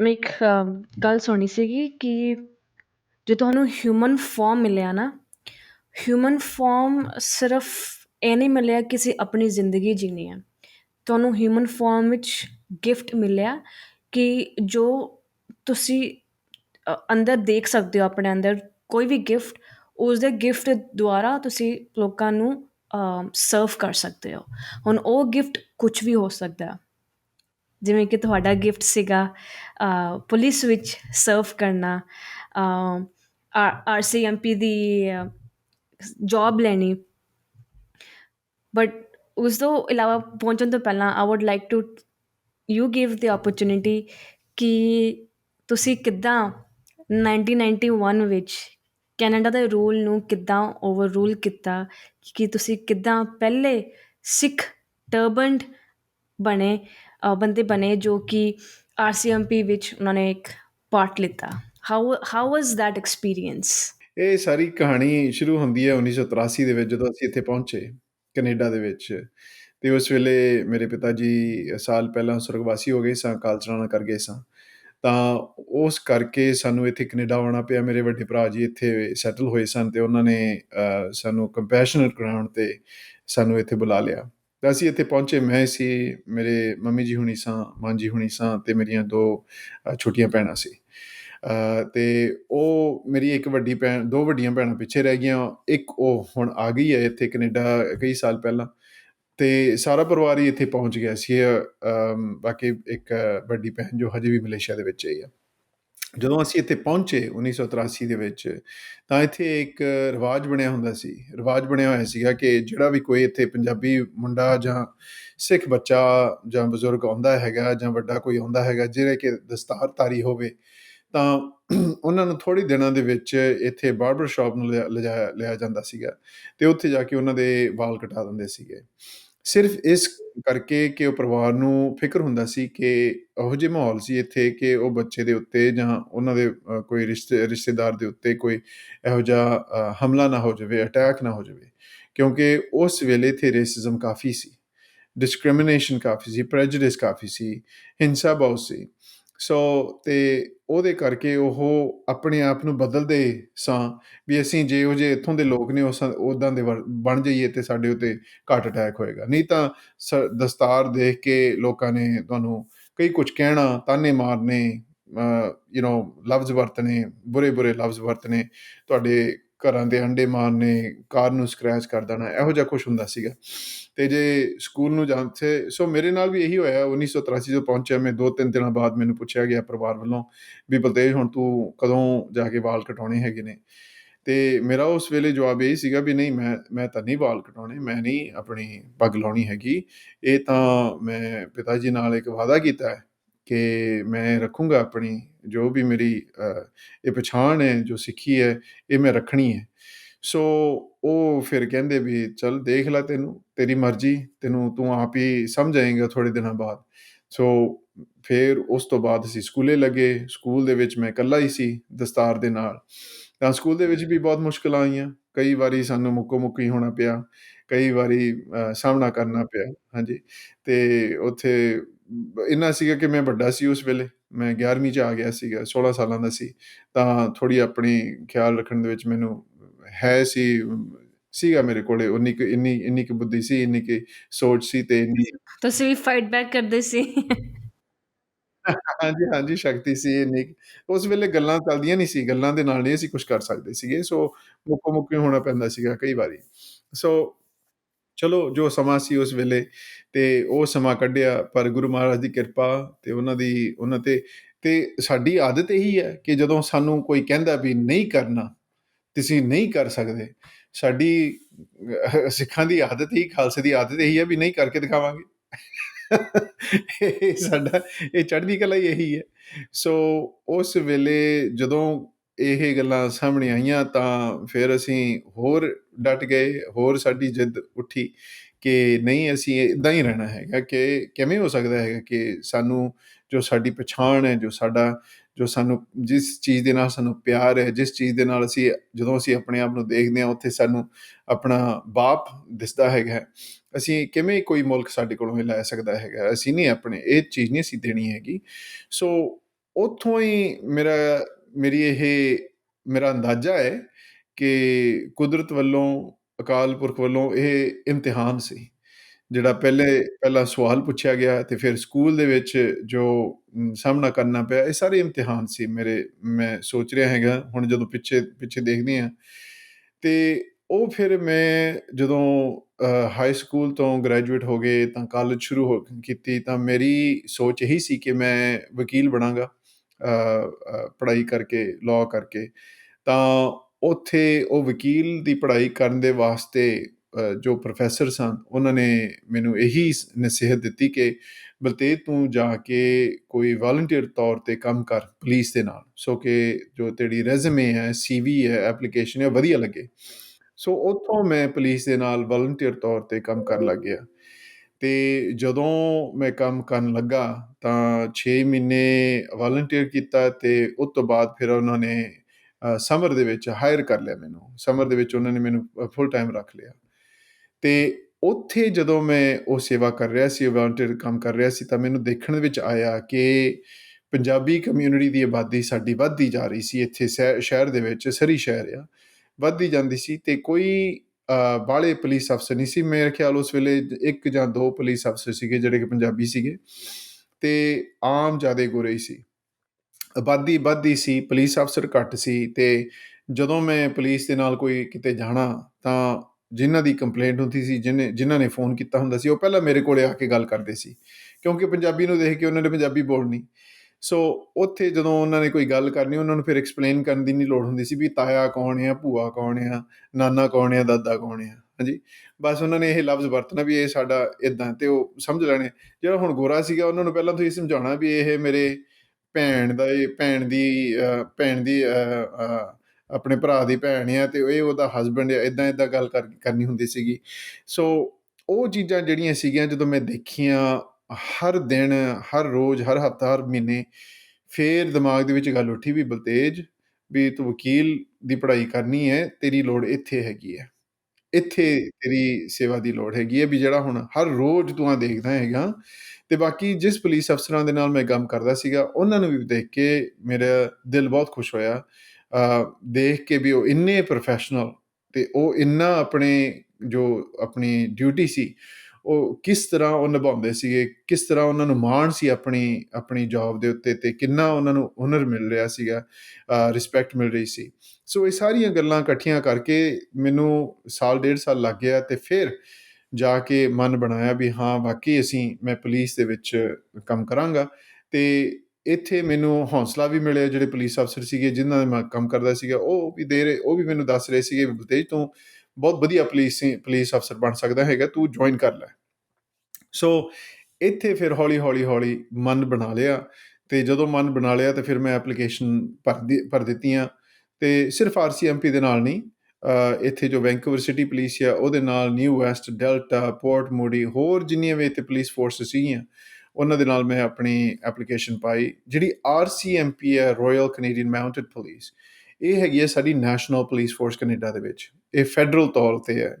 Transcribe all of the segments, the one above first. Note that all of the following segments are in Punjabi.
ਮੈਂ ਇੱਕ ਗੱਲ ਸੁਣੀ ਸੀਗੀ ਕਿ ਜੇ ਤੁਹਾਨੂੰ ਹਿਊਮਨ ਫੋਮ ਮਿਲਿਆ ਨਾ ਹਿਊਮਨ ਫੋਮ ਸਿਰਫ ਇਹ ਨਹੀਂ ਮਿਲਿਆ ਕਿ ਅਸੀਂ ਆਪਣੀ ਜ਼ਿੰਦਗੀ ਜੀਣੀ ਹੈ ਤੁਹਾਨੂੰ ਹਿਊਮਨ ਫੋਮ ਵਿੱਚ ਗਿਫਟ ਮਿਲਿਆ ਕਿ ਜੋ ਤੁਸੀਂ ਅ, ਅੰਦਰ ਦੇਖ ਸਕਦੇ ਹੋ ਆਪਣੇ ਅੰਦਰ ਕੋਈ ਵੀ ਗਿਫਟ ਉਸ ਦੇ ਗਿਫਟ ਦੁਆਰਾ ਤੁਸੀਂ ਲੋਕਾਂ ਨੂੰ ਸਰਵ ਕਰ ਸਕਦੇ ਹੋ। ਹੁਣ ਉਹ ਗਿਫਟ ਕੁਝ ਵੀ ਹੋ ਸਕਦਾ। ਜਿਵੇਂ ਕਿ ਤੁਹਾਡਾ ਗਿਫਟ ਸੀਗਾ ਪੁਲਿਸ ਵਿੱਚ ਸਰਵ ਕਰਨਾ ਆਰ ਸੀ ਐਮ ਪੀ ਦੀ ਜੌਬ ਲੈਣੀ। ਬਟ ਉਸ ਤੋਂ ਇਲਾਵਾ ਪਹੁੰਚਣ ਤੋਂ ਪਹਿਲਾਂ I would like to you give the opportunity ਕਿ ਤੁਸੀਂ ਕਿੱਦਾਂ 1991 ਵਿੱਚ ਕੈਨੇਡਾ ਦੇ ਰੂਲ ਨੂੰ ਕਿੱਦਾਂ ਓਵਰ ਰੂਲ ਕੀਤਾ, ਕਿ ਤੁਸੀਂ ਕਿੱਦਾਂ ਪਹਿਲੇ ਸਿੱਖ ਟਰਬਨਡ ਬਣੇ। ਬੰਦੇ ਬਣੇ ਜੋ ਕਿ ਆਰ ਸੀ ਐਮ ਪੀ ਵਿੱਚ ਉਹਨਾਂ ਨੇ ਇੱਕ ਪਾਰਟ ਲਿੱਤਾ। How how was that experience ਇਹ ਸਾਰੀ ਕਹਾਣੀ ਸ਼ੁਰੂ ਹੁੰਦੀ ਹੈ 1983 ਦੇ ਵਿੱਚ ਜਦੋਂ ਅਸੀਂ ਇੱਥੇ ਪਹੁੰਚੇ, ਕੈਨੇਡਾ ਦੇ ਵਿੱਚ। ਤੇ ਉਸ ਵੇਲੇ ਮੇਰੇ ਪਿਤਾ ਜੀ ਸਾਲ ਪਹਿਲਾਂ ਸੁਰਗਵਾਸੀ ਹੋ ਗਏ ਸਾਂ, ਕਾਲ ਚਲਾਣਾ ਕਰ ਗਏ ਸਾਂ। ਤਾਂ ਉਸ ਕਰਕੇ ਸਾਨੂੰ ਇੱਥੇ ਕੈਨੇਡਾ ਆਉਣਾ ਪਿਆ। ਮੇਰੇ ਵੱਡੇ ਭਰਾ ਜੀ ਇੱਥੇ ਸੈਟਲ ਹੋਏ ਸਨ ਤੇ ਉਹਨਾਂ ਨੇ ਸਾਨੂੰ ਕੰਪੈਸ਼ਨਟ ਗਰਾਊਂਡ ਤੇ ਸਾਨੂੰ ਇੱਥੇ ਬੁਲਾ ਲਿਆ। ਤਾਂ ਅਸੀਂ ਇੱਥੇ ਪਹੁੰਚੇ, ਮੈਂ ਸੀ, ਮੇਰੇ ਮੰਮੀ ਜੀ ਹੁਣੀ ਸਾਂ, ਮਾਂ ਜੀ ਹੁਣੀ ਸਾਂ ਤੇ ਮੇਰੀਆਂ ਦੋ ਛੋਟੀਆਂ ਭੈਣਾਂ ਸੀ। ਅਹ ਤੇ ਉਹ ਮੇਰੀ ਇੱਕ ਵੱਡੀ ਭੈਣ, ਦੋ ਵੱਡੀਆਂ ਭੈਣਾਂ ਪਿੱਛੇ ਰਹਿ ਗਈਆਂ, ਇੱਕ ਉਹ ਹੁਣ ਆ ਗਈ ਹੈ ਇੱਥੇ ਕੈਨੇਡਾ ਕਈ ਸਾਲ ਪਹਿਲਾਂ। ਤੇ ਸਾਰਾ ਪਰਿਵਾਰ ਹੀ ਇੱਥੇ ਪਹੁੰਚ ਗਿਆ ਸੀ ਬਾਕੀ ਇੱਕ ਵੱਡੀ ਭੈਣ ਜੋ ਹਜੇ ਵੀ ਮਲੇਸ਼ੀਆ ਦੇ ਵਿੱਚ ਹੀ ਆ। ਜਦੋਂ ਅਸੀਂ ਇੱਥੇ ਪਹੁੰਚੇ 1983 ਦੇ ਵਿੱਚ, ਤਾਂ ਇੱਥੇ ਇੱਕ ਰਿਵਾਜ ਬਣਿਆ ਹੁੰਦਾ ਸੀ। ਰਿਵਾਜ ਬਣਿਆ ਹੋਇਆ ਸੀਗਾ ਕਿ ਜਿਹੜਾ ਵੀ ਕੋਈ ਇੱਥੇ ਪੰਜਾਬੀ ਮੁੰਡਾ ਜਾਂ ਸਿੱਖ ਬੱਚਾ ਜਾਂ ਬਜ਼ੁਰਗ ਆਉਂਦਾ ਹੈਗਾ ਜਾਂ ਵੱਡਾ ਕੋਈ ਆਉਂਦਾ ਹੈਗਾ ਜਿਹੜੇ ਕਿ ਦਸਤਾਰਧਾਰੀ ਹੋਵੇ, ਤਾਂ ਉਹਨਾਂ ਨੂੰ ਥੋੜੀ ਦਿਨਾਂ ਦੇ ਵਿੱਚ ਇੱਥੇ ਬਾਰਬਰ ਸ਼ਾਪ ਨੂੰ ਲਿਆ- ਲਿਜਾਇਆ ਲਿਆ ਜਾਂਦਾ ਸੀਗਾ ਤੇ ਉੱਥੇ ਜਾ ਕੇ ਉਹਨਾਂ ਦੇ ਵਾਲ ਕਟਾ ਦਿੰਦੇ ਸੀਗੇ। ਸਿਰਫ ਇਸ ਕਰਕੇ ਕਿ ਉਹ ਪਰਿਵਾਰ ਨੂੰ ਫਿਕਰ ਹੁੰਦਾ ਸੀ ਕਿ ਇਹੋ ਜਿਹੇ ਮਾਹੌਲ ਸੀ ਇੱਥੇ ਕਿ ਉਹ ਬੱਚੇ ਦੇ ਉੱਤੇ ਜਾਂ ਉਹਨਾਂ ਦੇ ਅ, ਕੋਈ ਰਿਸ਼ਤੇ ਰਿਸ਼ਤੇਦਾਰ ਦੇ ਉੱਤੇ ਕੋਈ ਇਹੋ ਜਿਹਾ ਅ, ਹਮਲਾ ਨਾ ਹੋ ਜਾਵੇ ਅਟੈਕ ਨਾ ਹੋ ਜਾਵੇ। ਕਿਉਂਕਿ ਉਸ ਵੇਲੇ ਇੱਥੇ ਰੇਸਿਜ਼ਮ ਕਾਫੀ ਸੀ ਡਿਸਕ੍ਰਿਮੀਨੇਸ਼ਨ ਕਾਫੀ ਸੀ ਪ੍ਰੈਜੁਡਿਸ ਕਾਫੀ ਸੀ ਹਿੰਸਾ ਬਹੁਤ ਸੀ। ਸੋ ਅਤੇ ਉਹਦੇ ਕਰਕੇ ਉਹ ਆਪਣੇ ਆਪ ਨੂੰ ਬਦਲਦੇ ਸਾਂ ਵੀ ਅਸੀਂ ਜਿਹੋ ਜਿਹੇ ਇੱਥੋਂ ਦੇ ਲੋਕ ਨੇ ਉਸ ਉਦਾਂ ਦੇ ਵਰ- ਬਣ ਜਾਈਏ ਤੇ ਸਾਡੇ ਉੱਤੇ ਘੱਟ ਅਟੈਕ ਹੋਏਗਾ। ਨਹੀਂ ਤਾਂ ਸ- ਦਸਤਾਰ ਦੇਖ ਕੇ ਲੋਕਾਂ ਨੇ ਤੁਹਾਨੂੰ ਕਈ ਕੁਛ ਕਹਿਣਾ, ਤਾਨੇ ਮਾਰਨੇ ਯੂ نو ਲਫ਼ਜ਼ ਵਰਤਣੇ ਬੁਰੇ ਬੁਰੇ ਲਫ਼ਜ਼ ਵਰਤਣੇ, ਤੁਹਾਡੇ ਘਰਾਂ ਦੇ ਅੰਡੇ ਮਾਰਨੇ, ਕਾਰ ਨੂੰ ਸਕ੍ਰੈਚ ਕਰ ਦੇਣਾ, ਇਹੋ ਜਿਹਾ ਕੁਝ ਹੁੰਦਾ ਸੀਗਾ। ਤੇ ਜੇ ਸਕੂਲ ਨੂੰ ਜਾਂਦੇ ਸੋ ਮੇਰੇ ਨਾਲ ਵੀ ਇਹੀ ਹੋਇਆ 1983 ਜਦੋਂ ਪਹੁੰਚਿਆ ਮੈਂ, ਦੋ ਤਿੰਨ ਦਿਨਾਂ ਬਾਅਦ ਮੈਨੂੰ ਪੁੱਛਿਆ ਗਿਆ ਪਰਿਵਾਰ ਵੱਲੋਂ ਵੀ ਬਲਤੇਜ ਹੁਣ ਤੂੰ ਕਦੋਂ ਜਾ ਕੇ ਵਾਲ ਕਟਾਉਣੇ ਹੈਗੇ ਨੇ? ਤੇ ਮੇਰਾ ਉਸ ਵੇਲੇ ਜਵਾਬ ਇਹ ਸੀਗਾ ਵੀ ਨਹੀਂ, ਮੈਂ ਮੈਂ ਤਾਂ ਨਹੀਂ ਵਾਲ ਕਟਾਉਣੇ, ਮੈਂ ਨਹੀਂ ਆਪਣੀ ਪੱਗ ਲਾਉਣੀ ਹੈਗੀ। ਇਹ ਤਾਂ ਮੈਂ ਪਿਤਾ ਜੀ ਨਾਲ ਇੱਕ ਵਾਅਦਾ ਕੀਤਾ ਹੈ ਕਿ ਮੈਂ ਰੱਖੂੰਗਾ ਆਪਣੀ ਜੋ ਵੀ ਮੇਰੀ ਅ, ਇਹ ਪਛਾਣ ਹੈ ਜੋ ਸਿੱਖੀ ਹੈ ਇਹ ਮੈਂ ਰੱਖਣੀ ਹੈ। ਸੋ ਉਹ ਫਿਰ ਕਹਿੰਦੇ ਵੀ ਚੱਲ ਦੇਖ ਲੈ ਤੈਨੂੰ ਤੇਰੀ ਮਰਜ਼ੀ ਤੈਨੂੰ ਤੂੰ ਆਪ ਹੀ ਸਮਝ ਆਏਗਾ ਥੋੜੇ ਦਿਨਾਂ ਬਾਅਦ। ਸੋ ਫਿਰ ਉਸ ਤੋਂ ਬਾਅਦ ਅਸੀਂ ਸਕੂਲੇ ਲੱਗੇ। ਸਕੂਲ ਦੇ ਵਿੱਚ ਮੈਂ ਇਕੱਲਾ ਹੀ ਸੀ ਦਸਤਾਰ ਦੇ ਨਾਲ। ਤਾਂ ਸਕੂਲ ਦੇ ਵਿੱਚ ਵੀ ਬਹੁਤ ਮੁਸ਼ਕਲਾਂ ਆਈਆਂ। ਕਈ ਵਾਰੀ ਸਾਨੂੰ ਮੁੱਕੋ ਮੁੱਕੀ ਹੋਣਾ ਪਿਆ। ਕਈ ਵਾਰੀ ਸਾਹਮਣਾ ਕਰਨਾ ਪਿਆ। ਹਾਂਜੀ। ਤੇ ਉੱਥੇ ਇੰਨਾ ਸੀਗਾ ਕਿ ਮੈਂ ਵੱਡਾ ਸੀ ਉਸ ਵੇਲੇ। ਮੈਂ 11ਵੀਂ ਚ ਆ ਗਿਆ ਸੀਗਾ 16 ਸਾਲਾਂ ਦਾ ਸੀ ਤਾਂ ਥੋੜੀ ਆਪਣੀ ਖਿਆਲ ਰੱਖਣ ਦੇ ਵਿੱਚ ਮੈਨੂੰ ਹੈ ਸੀ ਸੀਗਾ ਮੇਰੇ ਕੋਲੇ ਉਨੀ ਕੁ ਇੰਨੀ ਇੰਨੀ ਕੁ ਬੁੱਧੀ ਸੀ ਇੰਨੀ ਕੁ ਸੋਚ ਸੀ ਤੇ ਇੰਨੀ ਤੁਸੀਂ ਵੀ ਫਾਈਟ ਬੈਕ ਕਰਦੇ ਸੀ ਹਾਂਜੀ ਹਾਂਜੀ ਸ਼ਕਤੀ ਸੀ ਇੰਨੀ। ਉਸ ਵੇਲੇ ਗੱਲਾਂ ਚੱਲਦੀਆਂ ਨਹੀਂ ਸੀ ਗੱਲਾਂ ਦੇ ਨਾਲ ਨਹੀਂ ਅਸੀਂ ਕੁਝ ਕਰ ਸਕਦੇ ਸੀਗੇ ਸੋ ਮੁੱਕੋ ਮੁੱਕੀ ਹੋਣਾ ਪੈਂਦਾ ਸੀਗਾ ਕਈ ਵਾਰੀ ਸੋ ਚਲੋ, ਜੋ ਸਮਾਂ ਸੀ ਉਸ ਵੇਲੇ ਤੇ ਉਹ ਸਮਾਂ ਕੱਢਿਆ, ਪਰ ਗੁਰੂ ਮਹਾਰਾਜ ਦੀ ਕਿਰਪਾ ਤੇ ਉਹਨਾਂ ਦੀ, ਉਹਨਾਂ ਤੇ ਤੇ ਸਾਡੀ ਆਦਤ ਇਹੀ ਹੈ ਕਿ ਜਦੋਂ ਸਾਨੂੰ ਕੋਈ ਕਹਿੰਦਾ ਵੀ ਨਹੀਂ ਕਰਨਾ, ਤੁਸੀਂ ਨਹੀਂ ਕਰ ਸਕਦੇ, ਸਾਡੀ ਸਿੱਖਾਂ ਦੀ ਆਦਤ ਹੀ, ਖਾਲਸੇ ਦੀ ਆਦਤ ਇਹੀ ਹੈ ਵੀ ਨਹੀਂ ਕਰਕੇ ਦਿਖਾਵਾਂਗੇ। ਇਹ ਸਾਡਾ, ਇਹ ਚੜ੍ਹਦੀ ਕਲਾ ਹੀ ਇਹੀ ਹੈ। ਸੋ ਉਸ ਵੇਲੇ ਜਦੋਂ ਇਹ ਗੱਲਾਂ ਸਾਹਮਣੇ ਆਈਆਂ ਤਾਂ ਫਿਰ ਅਸੀਂ ਹੋਰ ਡਟ ਗਏ, ਹੋਰ ਸਾਡੀ ਜਿੱਦ ਉੱਠੀ ਕਿ ਨਹੀਂ, ਅਸੀਂ ਇਦਾਂ ਹੀ ਰਹਿਣਾ ਹੈਗਾ ਕਿ ਕਿਵੇਂ ਹੋ ਸਕਦਾ ਹੈਗਾ ਕਿ ਸਾਨੂੰ ਜੋ ਸਾਡੀ ਪਛਾਣ ਹੈ, ਜੋ ਸਾਡਾ, ਜੋ ਸਾਨੂੰ ਜਿਸ ਚੀਜ਼ ਦੇ ਨਾਲ ਸਾਨੂੰ ਪਿਆਰ ਹੈ, ਜਿਸ ਚੀਜ਼ ਦੇ ਨਾਲ ਅਸੀਂ ਜਦੋਂ ਅਸੀਂ ਆਪਣੇ ਆਪ ਨੂੰ ਦੇਖਦੇ ਹਾਂ, ਉੱਥੇ ਸਾਨੂੰ ਆਪਣਾ ਬਾਪ ਦਿਸਦਾ ਹੈਗਾ। ਅਸੀਂ ਕਿਵੇਂ ਕੋਈ ਮੁਲਕ ਸਾਡੇ ਕੋਲੋਂ ਇਹ ਲੈ ਸਕਦਾ ਹੈਗਾ? ਅਸੀਂ ਨਹੀਂ ਆਪਣੇ, ਇਹ ਚੀਜ਼ ਨਹੀਂ ਅਸੀਂ ਦੇਣੀ ਹੈਗੀ। ਸੋ ਉੱਥੋਂ ਹੀ ਮੇਰਾ ਮੇਰੀ ਇਹ ਮੇਰਾ ਅੰਦਾਜ਼ਾ ਹੈ ਕਿ ਕੁਦਰਤ ਵੱਲੋਂ, ਅਕਾਲ ਪੁਰਖ ਵੱਲੋਂ ਇਹ ਇਮਤਿਹਾਨ ਸੀ। ਜਿਹੜਾ ਪਹਿਲੇ, ਪਹਿਲਾ ਸਵਾਲ ਪੁੱਛਿਆ ਗਿਆ ਤੇ ਫਿਰ ਸਕੂਲ ਦੇ ਵਿੱਚ ਜੋ ਸਾਹਮਣਾ ਕਰਨਾ ਪਿਆ, ਇਹ ਸਾਰੇ ਇਮਤਿਹਾਨ ਸੀ ਮੇਰੇ, ਮੈਂ ਸੋਚ ਰਿਹਾ ਹੈਗਾ, ਹੁਣ ਜਦੋਂ ਪਿੱਛੇ ਪਿੱਛੇ ਦੇਖਦੇ ਹਾਂ। ਤੇ ਉਹ ਫਿਰ ਮੈਂ ਜਦੋਂ ਹਾਈ ਸਕੂਲ ਤੋਂ ਗ੍ਰੈਜੂਏਟ ਹੋ ਗਏ ਤਾਂ ਕਾਲਜ ਸ਼ੁਰੂ ਹੋ, ਕੀਤੀ ਤਾਂ ਮੇਰੀ ਸੋਚ ਇਹੀ ਸੀ ਕਿ ਮੈਂ ਵਕੀਲ ਬਣਾਂਗਾ। ਪੜ੍ਹਾਈ ਕਰਕੇ ਲਾਅ ਕਰਕੇ, ਤਾਂ ਉੱਥੇ ਉਹ ਵਕੀਲ ਦੀ ਪੜ੍ਹਾਈ ਕਰਨ ਦੇ ਵਾਸਤੇ ਜੋ ਪ੍ਰੋਫੈਸਰ ਸਨ, ਉਹਨਾਂ ਨੇ ਮੈਨੂੰ ਇਹੀ ਨਸੀਹਤ ਦਿੱਤੀ ਕਿ ਬਲਤੇਜ ਤੂੰ ਜਾ ਕੇ ਕੋਈ ਵਾਲੰਟੀਅਰ ਤੌਰ ਤੇ ਕੰਮ ਕਰ ਪੁਲਿਸ ਦੇ ਨਾਲ। ਸੋ ਕਿ ਜੋ ਤੇਰੀ ਰੈਜ਼ਮੇ ਹੈ ਸੀਵੀ ਹੈ ਐਪਲੀਕੇਸ਼ਨ ਹੈ, ਵਧੀਆ ਲੱਗੇ। ਸੋ ਉੱਥੋਂ ਮੈਂ ਪੁਲਿਸ ਦੇ ਨਾਲ ਵਾਲੰਟੀਅਰ ਤੌਰ ਤੇ ਕੰਮ ਕਰਨ ਲੱਗ ਗਿਆ। ਤੇ ਜਦੋਂ ਮੈਂ ਕੰਮ ਕਰਨ ਲੱਗਾ ਤਾਂ ਛੇ ਮਹੀਨੇ ਵਾਲੰਟੀਅਰ ਕੀਤਾ ਅਤੇ ਉਹ ਤੋਂ ਬਾਅਦ ਫਿਰ ਉਹਨਾਂ ਨੇ ਸਮਰ ਦੇ ਵਿੱਚ ਹਾਇਰ ਕਰ ਲਿਆ ਮੈਨੂੰ। ਸਮਰ ਦੇ ਵਿੱਚ ਉਹਨਾਂ ਨੇ ਮੈਨੂੰ ਫੁੱਲ ਟਾਈਮ ਰੱਖ ਲਿਆ। ਅਤੇ ਉੱਥੇ ਜਦੋਂ ਮੈਂ ਉਹ ਸੇਵਾ ਕਰ ਰਿਹਾ ਸੀ ਵਾਲੰਟੀਅਰ ਕੰਮ ਕਰ ਰਿਹਾ ਸੀ ਤਾਂ ਮੈਨੂੰ ਦੇਖਣ ਵਿੱਚ ਆਇਆ ਕਿ ਪੰਜਾਬੀ ਕਮਿਊਨਿਟੀ ਦੀ ਆਬਾਦੀ ਸਾਡੀ ਵੱਧਦੀ ਜਾ ਰਹੀ ਸੀ। ਇੱਥੇ ਸ਼ਹਿ- ਸ਼ਹਿਰ ਦੇ ਵਿੱਚ ਸਰੀ ਸ਼ਹਿਰ ਆ। ਵੱਧਦੀ ਜਾਂਦੀ ਸੀ ਤੇ ਕੋਈ ਅ, ਪੁਲਿਸ ਅਫਸਰ ਨਹੀਂ ਸੀ। ਮੇਰੇ ਖਿਆਲ ਉਸ ਵੇਲੇ ਇੱਕ ਜਾਂ ਦੋ ਪੁਲਿਸ ਅਫਸਰ ਸੀਗੇ ਜਿਹੜੇ ਕਿ ਪੰਜਾਬੀ ਸੀਗੇ। ਤੇ ਆਮ ਜਿਆਦੇ ਗੋਰੇ ਹੀ ਸੀ। ਆਬਾਦੀ ਵੱਧਦੀ ਸੀ ਪੁਲਿਸ ਅਫਸਰ ਘੱਟ ਸੀ ਤੇ ਜਦੋਂ ਮੈਂ ਪੁਲਿਸ ਦੇ ਨਾਲ ਕੋਈ ਕਿਤੇ ਜਾਣਾ ਤਾਂ ਜਿਨ੍ਹਾਂ ਦੀ ਕੰਪਲੇਂਟ ਹੁੰਦੀ ਸੀ ਜਿਹਨੇ ਜਿਨ੍ਹਾਂ ਨੇ ਫੋਨ ਕੀਤਾ ਹੁੰਦਾ ਸੀ ਉਹ ਪਹਿਲਾਂ ਮੇਰੇ ਕੋਲੇ ਆ ਕੇ ਗੱਲ ਕਰਦੇ ਸੀ। ਕਿਉਂਕਿ ਪੰਜਾਬੀ ਨੂੰ ਦੇਖ ਕੇ ਉਹਨਾਂ ਨੇ ਪੰਜਾਬੀ ਬੋਲਣੀ। ਸੋ ਉੱਥੇ ਜਦੋਂ ਉਹਨਾਂ ਨੇ ਕੋਈ ਗੱਲ ਕਰਨੀ, ਉਹਨਾਂ ਨੂੰ ਫਿਰ ਐਕਸਪਲੇਨ ਕਰਨ ਦੀ ਨਹੀਂ ਲੋੜ ਹੁੰਦੀ ਸੀ ਵੀ ਤਾਇਆ ਕੌਣ ਆ, ਭੂਆ ਕੌਣ ਆ, ਨਾਨਾ ਕੌਣ ਆ, ਦਾਦਾ ਕੌਣ ਆ, ਹਾਂਜੀ? ਬਸ ਉਹਨਾਂ ਨੇ ਇਹ ਲਫ਼ਜ਼ ਵਰਤਣਾ ਵੀ ਇਹ ਸਾਡਾ ਇਦਾਂ ਤੇ ਉਹ ਸਮਝ ਲੈਣੇ। ਜਿਹੜਾ ਹੁਣ ਗੋਰਾ ਸੀਗਾ, ਉਹਨਾਂ ਨੂੰ ਪਹਿਲਾਂ ਤੁਸੀਂ ਸਮਝਾਉਣਾ ਵੀ ਇਹ ਮੇਰੇ ਭੈਣ ਦਾ ਇਹ ਭੈਣ ਦੀ ਭੈਣ ਦੀ ਆਪਣੇ ਭਰਾ ਦੀ ਭੈਣ ਆ ਤੇ ਇਹ ਉਹਦਾ ਹਸਬੰਡ ਆ ਇਦਾਂ ਇਦਾਂ ਗੱਲ ਕਰ- ਕਰਨੀ ਹੁੰਦੀ ਸੀਗੀ। ਸੋ ਉਹ ਚੀਜ਼ਾਂ ਜਿਹੜੀਆਂ ਸੀਗੀਆਂ ਜਦੋਂ ਮੈਂ ਦੇਖੀਆਂ ਹਰ ਦਿਨ, ਹਰ ਰੋਜ਼, ਹਰ ਹਫਤਾ, ਹਰ ਮਹੀਨੇ ਫਿਰ ਦਿਮਾਗ ਦੇ ਵਿੱਚ ਗੱਲ ਉੱਠੀ ਵੀ ਬਲਤੇਜ, ਵੀ ਤੂੰ ਵਕੀਲ ਦੀ ਪੜ੍ਹਾਈ ਕਰਨੀ ਹੈ, ਤੇਰੀ ਲੋੜ ਇੱਥੇ ਹੈਗੀ ਹੈ। ਇੱਥੇ ਤੇਰੀ ਸੇਵਾ ਦੀ ਲੋੜ ਹੈਗੀ ਹੈ ਵੀ ਜਿਹੜਾ ਹੁਣ ਹਰ ਰੋਜ਼ ਤੂੰ ਆ ਦੇਖਦਾ ਹੈਗਾ ਤੇ ਬਾਕੀ ਜਿਸ ਪੁਲਿਸ ਅਫਸਰਾਂ ਦੇ ਨਾਲ ਮੈਂ ਕੰਮ ਕਰਦਾ ਸੀਗਾ, ਉਹਨਾਂ ਨੂੰ ਵੀ ਦੇਖ ਕੇ ਮੇਰਾ ਦਿਲ ਬਹੁਤ ਖੁਸ਼ ਹੋਇਆ। ਦੇਖ ਕੇ ਵੀ ਉਹ ਇੰਨੇ ਪ੍ਰੋਫੈਸ਼ਨਲ ਤੇ ਉਹ ਇੰਨਾ ਆਪਣੇ ਜੋ ਆਪਣੀ ਡਿਊਟੀ ਸੀ ਉਹ ਕਿਸ ਤਰ੍ਹਾਂ ਉਹ ਨਿਭਾਉਂਦੇ ਸੀਗੇ, ਕਿਸ ਤਰ੍ਹਾਂ ਉਹਨਾਂ ਨੂੰ ਮਾਣ ਸੀ ਆਪਣੀ ਆਪਣੀ ਜੌਬ ਦੇ ਉੱਤੇ ਤੇ ਕਿੰਨਾ ਉਹਨਾਂ ਨੂੰ ਹੁਨਰ ਮਿਲ ਰਿਹਾ ਸੀਗਾ ਰਿਸਪੈਕਟ ਮਿਲ ਰਹੀ ਸੀ। ਸੋ ਇਹ ਸਾਰੀਆਂ ਗੱਲਾਂ ਇਕੱਠੀਆਂ ਕਰਕੇ ਮੈਨੂੰ ਸਾਲ, ਡੇਢ ਸਾਲ ਲੱਗ ਗਿਆ ਤੇ ਫਿਰ ਜਾ ਕੇ ਮਨ ਬਣਾਇਆ ਵੀ ਹਾਂ, ਵਾਕਈ ਅਸੀਂ, ਮੈਂ ਪੁਲਿਸ ਦੇ ਵਿੱਚ ਕੰਮ ਕਰਾਂਗਾ ਤੇ ਇੱਥੇ ਮੈਨੂੰ ਹੌਸਲਾ ਵੀ ਮਿਲਿਆ ਜਿਹੜੇ ਪੁਲਿਸ ਅਫਸਰ ਸੀਗੇ, ਜਿਨ੍ਹਾਂ ਨਾਲ ਮੈਂ ਕੰਮ ਕਰਦਾ ਸੀਗਾ, ਉਹ ਵੀ ਦੇ ਰਹੇ, ਉਹ ਵੀ ਮੈਨੂੰ ਦੱਸ ਰਹੇ ਸੀਗੇ ਵੀ ਤੇਜ ਤੂੰ ਬਹੁਤ ਵਧੀਆ ਪੁਲਿਸ ਪੁਲਿਸ ਅਫਸਰ ਬਣ ਸਕਦਾ ਹੈਗਾ, ਤੂੰ ਜੁਆਇਨ ਕਰ ਲੈ। ਸੋ ਇੱਥੇ ਫਿਰ ਹੌਲੀ ਹੌਲੀ ਹੌਲੀ ਮਨ ਬਣਾ ਲਿਆ ਤੇ ਜਦੋਂ ਮਨ ਬਣਾ ਲਿਆ ਤੇ ਫਿਰ ਮੈਂ ਐਪਲੀਕੇਸ਼ਨ ਭਰ ਭਰ ਦਿੱਤੀਆਂ ਤੇ ਸਿਰਫ ਆਰਸੀਐਮਪੀ ਦੇ ਨਾਲ ਨਹੀਂ ਇੱਥੇ ਜੋ ਵੈਂਕੂਵਰ ਸਿਟੀ ਪੁਲਿਸ ਆ, ਉਹਦੇ ਨਾਲ New West Delta Port Moody ਹੋਰ ਜਿੰਨੀਆਂ ਵੀ ਇੱਥੇ ਪੁਲਿਸ ਫੋਰਸਸ ਸੀਗੀਆਂ, ਉਹਨਾਂ ਦੇ ਨਾਲ ਮੈਂ ਆਪਣੀ ਐਪਲੀਕੇਸ਼ਨ ਪਾਈ, ਜਿਹੜੀ ਆਰਸੀਐਮਪੀ ਹੈ ਰਾਇਲ ਕੈਨੇਡੀਅਨ ਮਾਊਂਟਡ ਪੁਲਿਸ ਇਹ ਹੈਗੀ ਹੈ ਸਾਡੀ ਨੈਸ਼ਨਲ ਪੁਲਿਸ ਫੋਰਸ ਕੈਨੇਡਾ ਦੇ ਵਿੱਚ, ਇਹ ਫੈਡਰਲ ਤੌਰ ਤੇ ਹੈ।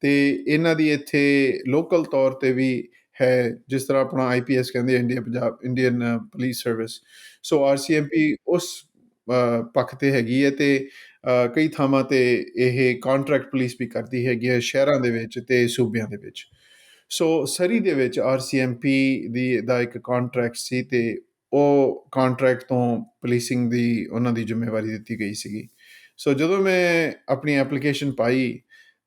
ਤੇ ਇਹਨਾਂ ਦੀ ਇੱਥੇ ਲੋਕਲ ਤੌਰ ਤੇ ਵੀ ਹੈ, ਜਿਸ ਤਰ੍ਹਾਂ ਆਪਣਾ ਆਈਪੀਐਸ ਕਹਿੰਦੇ ਆ India Punjab Indian police service so RCMP ਉਸ ਪੱਖ ਤੇ ਹੈਗੀ ਹੈ ਤੇ ਕਈ ਥਾਵਾਂ ਤੇ ਇਹ ਕੰਟਰੈਕਟ ਪੁਲਿਸ ਵੀ ਕਰਦੀ ਹੈਗੀ ਹੈ ਸ਼ਹਿਰਾਂ ਦੇ ਵਿੱਚ ਤੇ ਸੂਬਿਆਂ ਦੇ ਵਿੱਚ। ਸੋ ਸਰੀ ਦੇ ਵਿੱਚ ਆਰਸੀਐਮਪੀ ਦੀ, ਦਾ ਇੱਕ ਕੰਟਰੈਕਟ ਸੀ ਤੇ ਉਹ ਕੰਟਰੈਕਟ ਤੋਂ ਪੁਲਿਸਿੰਗ ਦੀ ਉਹਨਾਂ ਦੀ ਜ਼ਿੰਮੇਵਾਰੀ ਦਿੱਤੀ ਗਈ ਸੀਗੀ। ਸੋ ਜਦੋਂ ਮੈਂ ਆਪਣੀ ਐਪਲੀਕੇਸ਼ਨ ਪਾਈ,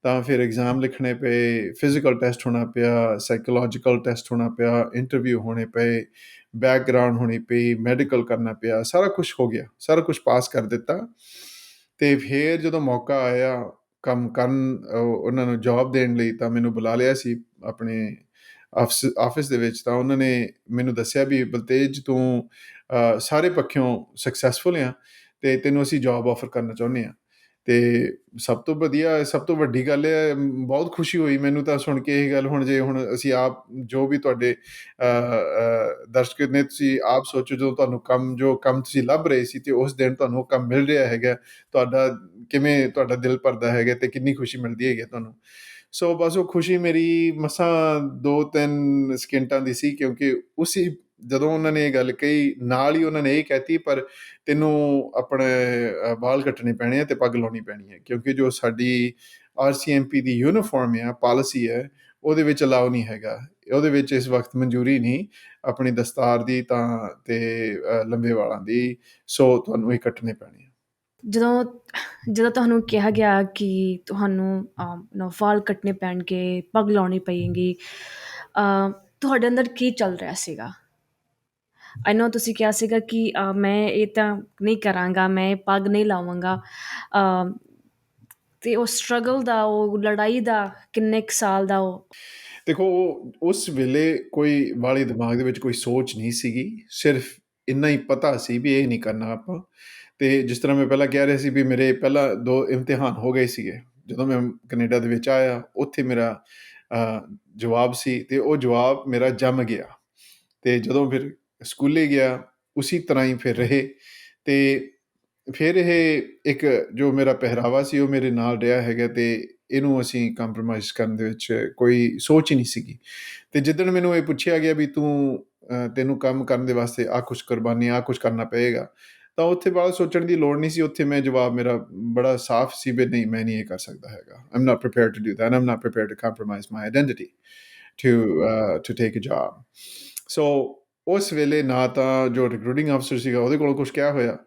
ਤਾਂ ਫਿਰ ਐਗਜ਼ਾਮ ਲਿਖਣੇ ਪਏ ਫਿਜ਼ੀਕਲ ਟੈਸਟ ਹੋਣਾ ਪਿਆ ਸਾਈਕੋਲੋਜੀਕਲ ਟੈਸਟ ਹੋਣਾ ਪਿਆ ਇੰਟਰਵਿਊ ਹੋਣੇ ਪਏ ਬੈਕਗ੍ਰਾਉਂਡ ਹੋਣੀ ਪਈ ਮੈਡੀਕਲ ਕਰਨਾ ਪਿਆ, ਸਾਰਾ ਕੁਝ ਹੋ ਗਿਆ, ਸਾਰਾ ਕੁਝ ਪਾਸ ਕਰ ਦਿੱਤਾ। ਤੇ ਫਿਰ ਜਦੋਂ ਮੌਕਾ ਆਇਆ ਕੰਮ ਕਰਨ ਉਹਨਾਂ ਨੂੰ ਜੌਬ ਦੇਣ ਲਈ, ਤਾਂ ਮੈਨੂੰ ਬੁਲਾ ਲਿਆ ਸੀ ਆਪਣੇ ਆਫਿਸ ਆਫਿਸ ਦੇ ਵਿੱਚ ਤਾਂ ਉਹਨਾਂ ਨੇ ਮੈਨੂੰ ਦੱਸਿਆ ਵੀ ਬਲਤੇਜ ਤੂੰ ਸਾਰੇ ਪੱਖਿਓਂ ਸਕਸੈਸਫੁਲ ਆ ਤੇ ਤੈਨੂੰ ਅਸੀਂ ਜੌਬ ਆਫਰ ਕਰਨਾ ਚਾਹੁੰਦੇ ਆ। ਤੇ ਸਭ ਤੋਂ ਵਧੀਆ, ਸਭ ਤੋਂ ਵੱਡੀ ਗੱਲ ਹੈ ਬਹੁਤ ਖੁਸ਼ੀ ਹੋਈ ਮੈਨੂੰ ਤਾਂ ਸੁਣ ਕੇ ਇਹ ਗੱਲ ਹੁਣ ਜੇ ਹੁਣ ਅਸੀਂ ਆਪ ਜੋ ਵੀ ਤੁਹਾਡੇ ਦਰਸ਼ਕ ਨੇ ਤੁਸੀਂ ਆਪ ਸੋਚੋ ਜਦੋਂ ਤੁਹਾਨੂੰ ਕੰਮ, ਜੋ ਕੰਮ ਤੁਸੀਂ ਲੱਭ ਰਹੇ ਸੀ ਤੇ ਉਸ ਦਿਨ ਤੁਹਾਨੂੰ ਉਹ ਕੰਮ ਮਿਲ ਰਿਹਾ ਹੈਗਾ, ਤੁਹਾਡਾ ਕਿਵੇਂ ਤੁਹਾਡਾ ਦਿਲ ਭਰਦਾ ਹੈਗਾ ਤੇ ਕਿੰਨੀ ਖੁਸ਼ੀ ਮਿਲਦੀ ਹੈਗੀ ਹੈ ਤੁਹਾਨੂੰ। ਸੋ ਬਸ ਉਹ ਖੁਸ਼ੀ ਮੇਰੀ ਮਸਾਂ ਦੋ ਤਿੰਨ ਸਕਿੰਟਾਂ ਦੀ ਸੀ ਕਿਉਂਕਿ ਉਸੇ ਜਦੋਂ ਉਹਨਾਂ ਨੇ ਇਹ ਗੱਲ ਕਹੀ, ਨਾਲ ਹੀ ਉਹਨਾਂ ਨੇ ਇਹ ਕਹਿਤੀ, ਪਰ ਤੈਨੂੰ ਆਪਣੇ ਵਾਲ ਕੱਟਣੇ ਪੈਣੇ ਆ ਤੇ ਪੱਗ ਲਾਉਣੀ ਪੈਣੀ ਹੈ ਕਿਉਂਕਿ ਜੋ ਸਾਡੀ ਆਰਸੀਐਮਪੀ ਦੀ ਯੂਨੀਫਾਰਮ ਹੈ ਪਾਲਿਸੀ ਹੈ, ਉਹਦੇ ਵਿੱਚ ਅਲਾਉ ਨਹੀਂ ਹੈਗਾ। ਉਹਦੇ ਵਿੱਚ ਇਸ ਵਕਤ ਮਨਜ਼ੂਰੀ ਨਹੀਂ ਆਪਣੀ ਦਸਤਾਰ ਦੀ ਤਾਂ ਤੇ ਲੰਬੇ ਵਾਲਾਂ ਦੀ। ਸੋ ਤੁਹਾਨੂੰ ਇਹ ਕੱਟਣੇ ਪੈਣੇ ਜਦੋਂ ਜਦੋਂ ਤੁਹਾਨੂੰ ਕਿਹਾ ਗਿਆ ਕਿ ਤੁਹਾਨੂੰ ਨੋ ਵਾਲ ਕੱਟਣੇ ਪੈਣਗੇ, ਪੱਗ ਲਾਉਣੀ ਪਏਗੀ ਤੁਹਾਡੇ ਅੰਦਰ ਕੀ ਚੱਲ ਰਿਹਾ ਸੀਗਾ? ਆਈ ਨੋ ਤੁਸੀਂ ਕਿਹਾ ਸੀਗਾ ਕਿ ਮੈਂ ਇਹ ਤਾਂ ਨਹੀਂ ਕਰਾਂਗਾ, ਮੈਂ ਪੱਗ ਨਹੀਂ ਲਾਵਾਂਗਾ ਤੇ ਉਹ ਸਟਰਗਲ ਦਾ, ਉਹ ਲੜਾਈ ਦਾ ਕਿੰਨੇ ਕੁ ਸਾਲ ਦਾ ਉਹ? ਦੇਖੋ ਉਸ ਵੇਲੇ ਕੋਈ ਵਾਲੇ ਦਿਮਾਗ ਦੇ ਵਿੱਚ ਕੋਈ ਸੋਚ ਨਹੀਂ ਸੀਗੀ, ਸਿਰਫ ਇੰਨਾ ਹੀ ਪਤਾ ਸੀ ਵੀ ਇਹ ਨਹੀਂ ਕਰਨਾ ਆਪਾਂ। ਤੇ ਜਿਸ ਤਰ੍ਹਾਂ ਮੈਂ ਪਹਿਲਾਂ ਕਹਿ ਰਿਹਾ ਸੀ ਵੀ ਮੇਰੇ ਪਹਿਲਾਂ ਦੋ ਇਮਤਿਹਾਨ ਹੋ ਗਏ ਸੀਗੇ, ਜਦੋਂ ਮੈਂ ਕੈਨੇਡਾ ਦੇ ਵਿੱਚ ਆਇਆ, ਉੱਥੇ ਮੇਰਾ ਜਵਾਬ ਸੀ ਤੇ ਉਹ ਜਵਾਬ ਮੇਰਾ ਜੰਮ ਗਿਆ। ਤੇ ਜਦੋਂ ਫਿਰ ਸਕੂਲੇ ਗਿਆ, ਉਸੇ ਤਰ੍ਹਾਂ ਹੀ ਫਿਰ ਰਹੇ। ਤੇ ਫਿਰ ਇਹ ਇੱਕ ਜੋ ਮੇਰਾ ਪਹਿਰਾਵਾ ਸੀ, ਉਹ ਮੇਰੇ ਨਾਲ ਰਿਹਾ ਹੈਗਾ ਤੇ ਇਹਨੂੰ ਅਸੀਂ ਕੰਪਰੋਮਾਈਜ਼ ਕਰਨ ਦੇ ਵਿੱਚ ਕੋਈ ਸੋਚ ਹੀ ਨਹੀਂ ਸੀਗੀ। ਤੇ ਜਿੱਦਣ ਮੈਨੂੰ ਇਹ ਪੁੱਛਿਆ ਗਿਆ ਵੀ ਤੂੰ ਤੈਨੂੰ ਕੰਮ ਕਰਨ ਦੇ ਵਾਸਤੇ ਆ ਕੁਝ ਕੁਰਬਾਨੀ ਆ ਕੁਝ ਕਰਨਾ ਪਏਗਾ ਤਾਂ ਉੱਥੇ ਬਾਅਦ ਸੋਚਣ ਦੀ ਲੋੜ ਨਹੀਂ ਸੀ, ਉੱਥੇ ਮੈਂ ਜਵਾਬ ਮੇਰਾ ਬੜਾ ਸਾਫ਼ ਸੀ ਵੀ ਨਹੀਂ, ਮੈਂ ਨਹੀਂ ਇਹ ਕਰ ਸਕਦਾ ਹੈਗਾ। I'm not prepared to do that I'm not prepared to compromise my identity to to take a job so ਉਸ ਵੇਲੇ ਨਾ ਤਾਂ ਜੋ ਰਿਕਰੂਟਿੰਗ ਅਫਸਰ ਸੀਗਾ, ਉਹਦੇ ਕੋਲ ਕੁਝ ਕਿਹਾ ਹੋਇਆ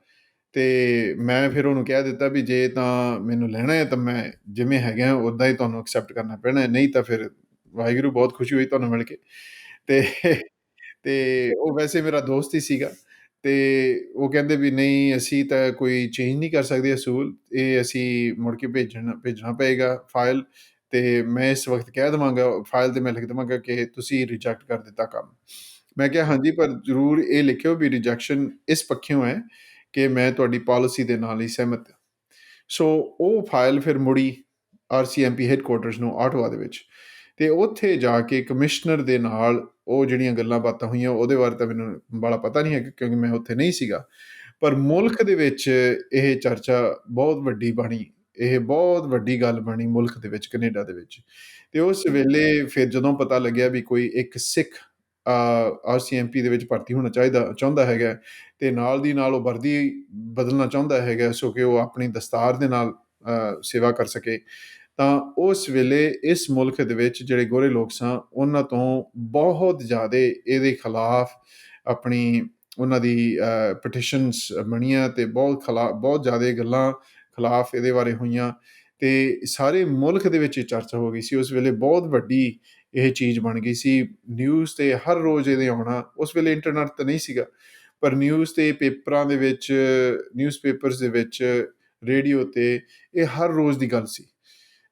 ਤੇ ਮੈਂ ਫਿਰ ਉਹਨੂੰ ਕਹਿ ਦਿੱਤਾ ਵੀ ਜੇ ਤਾਂ ਮੈਨੂੰ ਲੈਣਾ ਹੈ, ਤਾਂ ਮੈਂ ਜਿਵੇਂ ਹੈਗਾ ਉਦਾਂ ਹੀ ਤੁਹਾਨੂੰ ਐਕਸੈਪਟ ਕਰਨਾ ਪੈਣਾ ਹੈ। ਨਹੀਂ ਤਾਂ ਫਿਰ ਵਾਹਿਗੁਰੂ ਬਹੁਤ ਖੁਸ਼ੀ ਹੋਈ ਤੁਹਾਨੂੰ ਮਿਲ ਕੇ। ਤੇ ਤੇ ਉਹ ਵੈਸੇ ਮੇਰਾ ਦੋਸਤ ਹੀ ਸੀਗਾ। ਤੇ ਉਹ ਕਹਿੰਦੇ ਵੀ ਨਹੀਂ, ਅਸੀਂ ਤਾਂ ਕੋਈ ਚੇਂਜ ਨਹੀਂ ਕਰ ਸਕਦੇ ਅਸੂਲ, ਇਹ ਅਸੀਂ ਮੁੜ ਕੇ ਭੇਜਣਾ ਭੇਜਣਾ ਪਏਗਾ ਫਾਈਲ ਤੇ ਮੈਂ ਇਸ ਵਕਤ ਕਹਿ ਦੇਵਾਂਗਾ ਫਾਈਲ ਤੇ ਮੈਂ ਲਿਖ ਦੇਵਾਂਗਾ ਕਿ ਤੁਸੀਂ ਰਿਜੈਕਟ ਕਰ ਦਿੱਤਾ ਕੰਮ। ਮੈਂ ਕਿਹਾ, ਹਾਂਜੀ, ਪਰ ਜ਼ਰੂਰ ਇਹ ਲਿਖਿਓ ਵੀ ਰਿਜੈਕਸ਼ਨ ਇਸ ਪੱਖਿਓਂ ਹੈ ਕਿ ਮੈਂ ਤੁਹਾਡੀ ਪਾਲਿਸੀ ਦੇ ਨਾਲ ਹੀ ਸਹਿਮਤ ਹਾਂ। ਸੋ ਉਹ ਫਾਈਲ ਫਿਰ ਮੁੜੀ ਆਰਸੀਐਮਪੀ ਹੈੱਡਕੁਆਰਟਰਸ ਨੂੰ ਆਟਵਾ ਦੇ ਵਿੱਚ। ਤੇ ਉੱਥੇ ਜਾ ਕੇ ਕਮਿਸ਼ਨਰ ਦੇ ਨਾਲ ਉਹ ਜਿਹੜੀਆਂ ਗੱਲਾਂ ਬਾਤਾਂ ਹੋਈਆਂ, ਉਹਦੇ ਬਾਰੇ ਤਾਂ ਮੈਨੂੰ ਬੜਾ ਪਤਾ ਨਹੀਂ ਹੈ ਕਿਉਂਕਿ ਮੈਂ ਉੱਥੇ ਨਹੀਂ ਸੀਗਾ। ਪਰ ਮੁਲਕ ਦੇ ਵਿੱਚ ਇਹ ਚਰਚਾ ਬਹੁਤ ਵੱਡੀ ਬਣੀ, ਇਹ ਬਹੁਤ ਵੱਡੀ ਗੱਲ ਬਣੀ ਮੁਲਕ ਦੇ ਵਿੱਚ, ਕੈਨੇਡਾ ਦੇ ਵਿੱਚ। ਤੇ ਉਸ ਵੇਲੇ ਫਿਰ ਜਦੋਂ ਪਤਾ ਲੱਗਿਆ ਵੀ ਕੋਈ ਇੱਕ ਸਿੱਖ ਆਰਸੀਐਮਪੀ ਦੇ ਵਿੱਚ ਭਰਤੀ ਹੋਣਾ ਚਾਹੀਦਾ, ਚਾਹੁੰਦਾ ਹੈਗਾ ਤੇ ਨਾਲ ਦੀ ਨਾਲ ਉਹ ਵਰਦੀ ਬਦਲਣਾ ਚਾਹੁੰਦਾ ਹੈਗਾ, ਸੋ ਕਿ ਉਹ ਆਪਣੀ ਦਸਤਾਰ ਦੇ ਨਾਲ ਸੇਵਾ ਕਰ ਸਕੇ। ਤਾਂ ਉਸ ਵੇਲੇ ਇਸ ਮੁਲਕ ਦੇ ਵਿੱਚ ਜਿਹੜੇ ਗੋਰੇ ਲੋਕ ਸਨ, ਉਹਨਾਂ ਤੋਂ ਬਹੁਤ ਜ਼ਿਆਦਾ ਇਹਦੇ ਖਿਲਾਫ ਆਪਣੀ ਉਹਨਾਂ ਦੀ ਪਟੀਸ਼ਨਸ ਬਣੀਆਂ ਤੇ ਬਹੁਤ ਖਿਲਾਫ ਬਹੁਤ ਜ਼ਿਆਦਾ ਗੱਲਾਂ ਖਿਲਾਫ ਇਹਦੇ ਬਾਰੇ ਹੋਈਆਂ ਤੇ ਸਾਰੇ ਮੁਲਕ ਦੇ ਵਿੱਚ ਇਹ ਚਰਚਾ ਹੋ ਗਈ ਸੀ। ਉਸ ਵੇਲੇ ਬਹੁਤ ਵੱਡੀ ਇਹ ਚੀਜ਼ ਬਣ ਗਈ ਸੀ। ਨਿਊਜ਼ ਤੇ ਹਰ ਰੋਜ਼ ਇਹਦੇ ਆਉਣਾ, ਉਸ ਵੇਲੇ ਇੰਟਰਨੈਟ ਤਾਂ ਨਹੀਂ ਸੀਗਾ, ਪਰ ਨਿਊਜ਼ ਤੇ ਪੇਪਰਾਂ ਦੇ ਵਿੱਚ ਨਿਊਜ਼ਪੇਪਰਸ ਦੇ ਵਿੱਚ ਰੇਡੀਓ ਤੇ ਇਹ ਹਰ ਰੋਜ਼ ਦੀ ਗੱਲ ਸੀ।